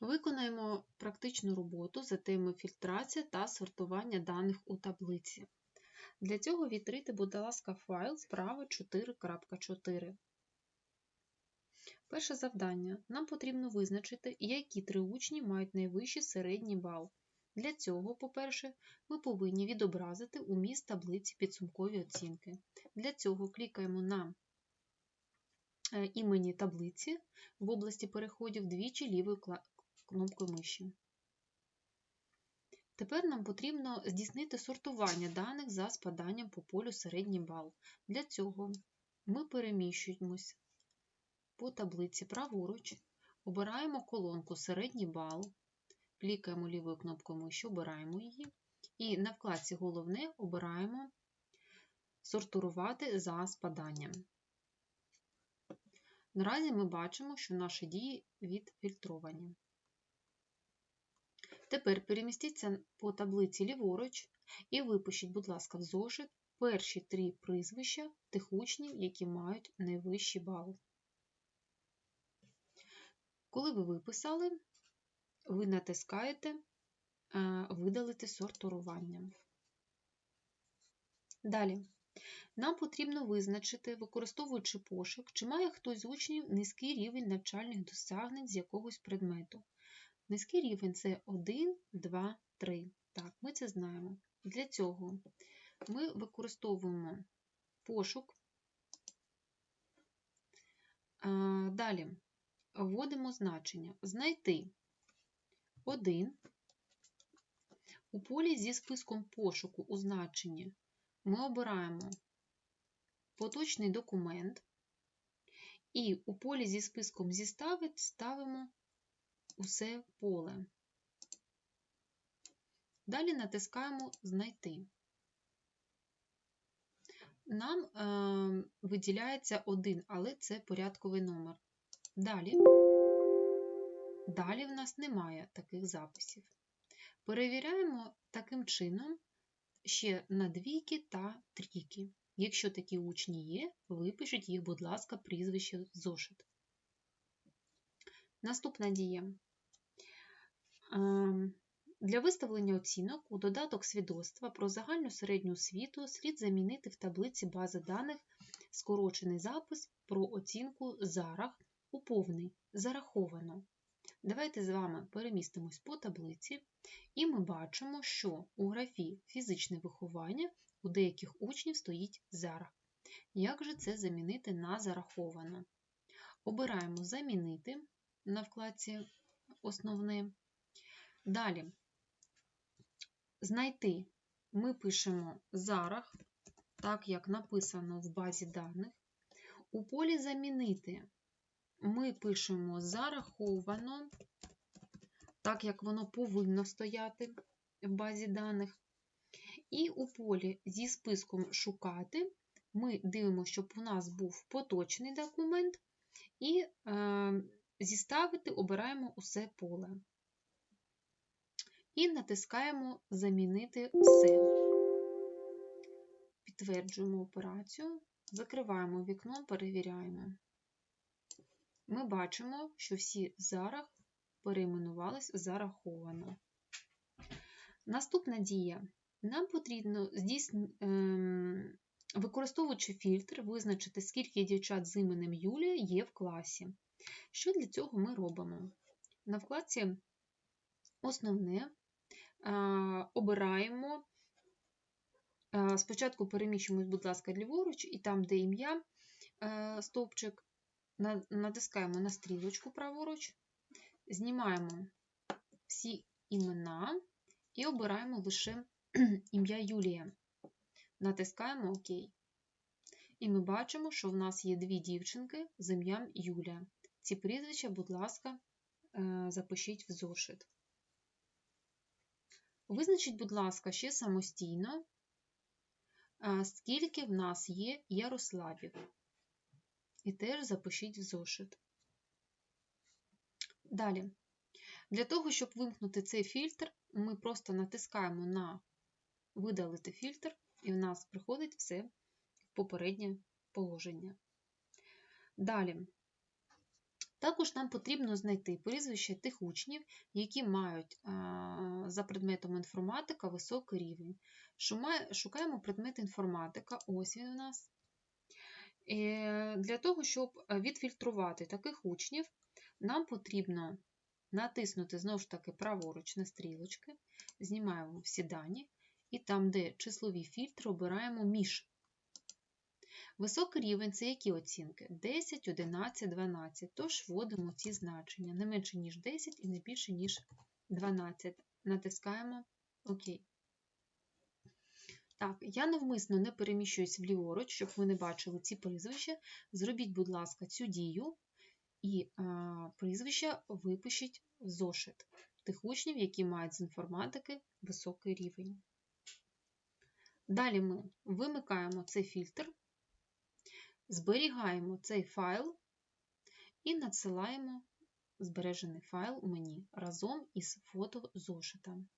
Виконаємо практичну роботу за темою фільтрація та сортування даних у таблиці. Для цього відкрийте, будь ласка, файл справа 4.4. Перше завдання. Нам потрібно визначити, які три учні мають найвищий середній бал. Для цього, по-перше, ми повинні відобразити уміст таблиці підсумкові оцінки. Для цього клікаємо на е, імені таблиці в області переходів двічі лівою кнопкою миші. Тепер нам потрібно здійснити сортування даних за спаданням по полю середній бал. Для цього ми переміщуємось по таблиці праворуч, обираємо колонку Середній бал, клікаємо лівою кнопкою миші, обираємо її, і на вкладці Головне обираємо Сортувати за спаданням. Наразі ми бачимо, що наші дії відфільтровані. Тепер перемістіться по таблиці ліворуч і випишіть, будь ласка, в зошит перші три прізвища тих учнів, які мають найвищий бал. Коли ви виписали, ви натискаєте е, Видалити сортування. Далі. Нам потрібно визначити, використовуючи пошук, чи має хтось з учнів низький рівень навчальних досягнень з якогось предмету. Низький рівень це 1, 2, 3. Так, ми це знаємо. Для цього ми використовуємо пошук. Далі вводимо значення знайти 1. У полі зі списком пошуку у значенні ми обираємо поточний документ, і у полі зі списком зіставить ставимо усе поле. Далі натискаємо Знайти. Нам е, виділяється один, але це порядковий номер. Далі, Далі в нас немає таких записів. Перевіряємо таким чином ще на двійки та трійки. Якщо такі учні є, випишіть їх, будь ласка, прізвище зошит. Наступна дія. Ем, для виставлення оцінок у додаток свідоцтва про загальну середню освіту слід замінити в таблиці бази даних скорочений запис про оцінку зарах у повний зараховано. Давайте з вами перемістимось по таблиці, і ми бачимо, що у графі фізичне виховання у деяких учнів стоїть зарах. Як же це замінити на зараховано? Обираємо Замінити на вкладці Основне. Далі знайти ми пишемо зарах, так як написано в базі даних. У полі Замінити ми пишемо зараховано, так як воно повинно стояти в базі даних. І у полі зі списком Шукати ми дивимося, щоб у нас був поточний документ, і е, зіставити обираємо усе поле. І натискаємо Замінити все. Підтверджуємо операцію, закриваємо вікно, перевіряємо ми бачимо, що всі зарах перейменувались зараховано. Наступна дія. Нам потрібно здійснити, ем, використовуючи фільтр, визначити, скільки дівчат з іменем Юлія є в класі. Що для цього ми робимо? На вкладці Основне обираємо. Спочатку переміщуємось, будь ласка, ліворуч, і там, де ім'я е, стовпчик, натискаємо на стрілочку праворуч, знімаємо всі імена і обираємо лише ім'я Юлія. Натискаємо ОК. І ми бачимо, що в нас є дві дівчинки з ім'ям Юлія. Ці прізвища, будь ласка, е, запишіть в зошит. Визначіть, будь ласка, ще самостійно, скільки в нас є Ярославів і теж запишіть в зошит. Далі. Для того, щоб вимкнути цей фільтр, ми просто натискаємо на видалити фільтр, і в нас приходить все в попереднє положення. Далі. Також нам потрібно знайти прізвище тих учнів, які мають за предметом інформатика високий рівень. Шукаємо предмет інформатика, ось він у нас. Е, Для того, щоб е, відфільтрувати таких учнів, нам потрібно натиснути знову ж таки праворуч на стрілочки, знімаємо всі дані, і там, де числові фільтри, обираємо між. Високий рівень це які оцінки? 10, 11, 12. Тож вводимо ці значення не менше, ніж 10 і не більше, ніж 12. Натискаємо ОК. Так, я навмисно не переміщуюсь вліворуч, щоб ви не бачили ці прізвища. Зробіть, будь ласка, цю дію і а, прізвища випишіть в зошит тих учнів, які мають з інформатики високий рівень. Далі ми вимикаємо цей фільтр, зберігаємо цей файл і надсилаємо збережений файл мені разом із фото зошитом.